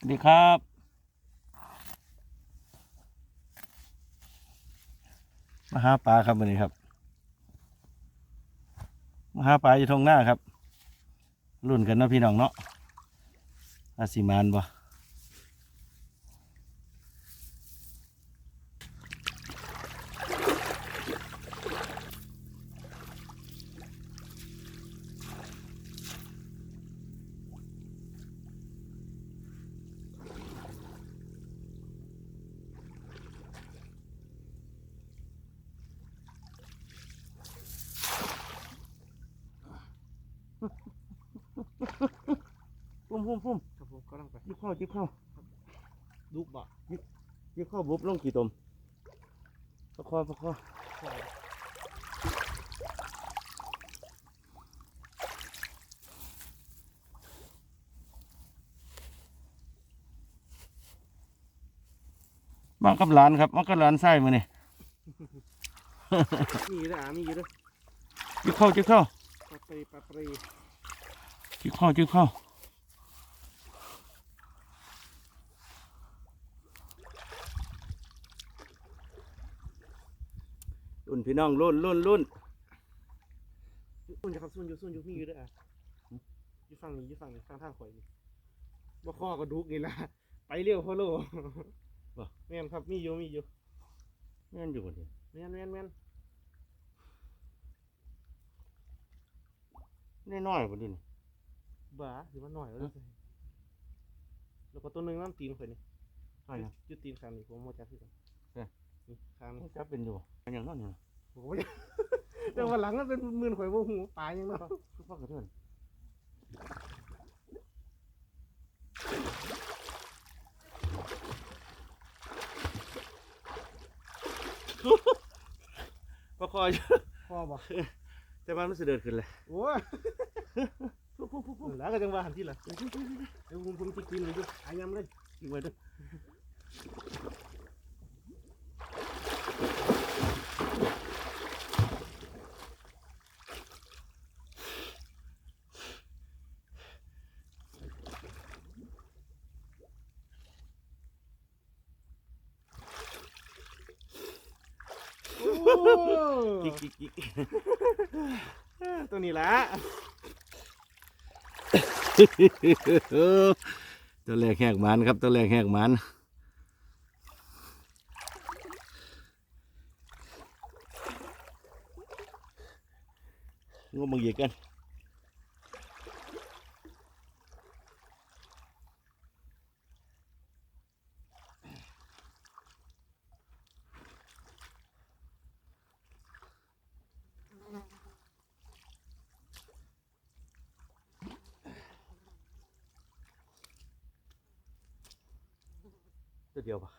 สวัสดีครับมาหาปลาครับวันนี้ครับมาหาปลาอยู่ทงหน้าครับรุ่นกันนาะพี่น้องเนาะอาสิมานบ่ พุ่มพุ่มพุ่มครับผมก็ต้องไปยิบเข้ายิบเข้าลูกบ่ยิบเข้าบุบลงกี่ตมประคอประคอมากับหลานครับมากับหลานไส้มาเนี่ยมีอยู่ด้วยอะมีอยู่ด้วยยิบเข้ายิบเข้าปลาปรีปลาปรียิบเข้ายิบเข้า รุ่นพี่น้องรุ่นรุ่นรุ่นซุ่นจะครับซุ่นอยู่ซุ่นอยู่มีอยู่ด้วยอะอยู่ฝั่งนี้อยู่ฝั่งนี้ฝั่งทางข่อยนี่บ่ข้อกระดูกนี่ละไปเร็วพ่อโลแม่นครับมีอยู่มีอยู่แม่นอยู่คนเดียวแม่นแม่นแม่นน้อยๆคนเดียวนี่บ้าหรือว่าหน่อยแล้วสิแล้วก็ตัวหนึงน้ำตีนข่อยนี่น้อยนะอยุตีนข้างนี้ผมโมจักคือกันเอ๊ะนี่ ข้างนี้จับเป็นอยู่เป็นอย่างนั้นอยู่นะผมก็บ่จักแต่วันหลังมันเป็นหมื่นข่อยบ่หูปลายังเนาะคือพ่อกระเทือนประคอยพ่อบ่แต่ว่ามันจะเดินขึ้นเลยโอ้ยแล้วก็จังว่าหันที่ละเดี๋ยวผมผมจะกินเลยดูหายำเลยยิงไว้ด้วย กิ๊กกิ๊กกิ๊กตัวนี้ละตัวแรกแหกมันครับ ตัวแรกแหกมันงบมึงเหยียกัน ตัวเดียวปะ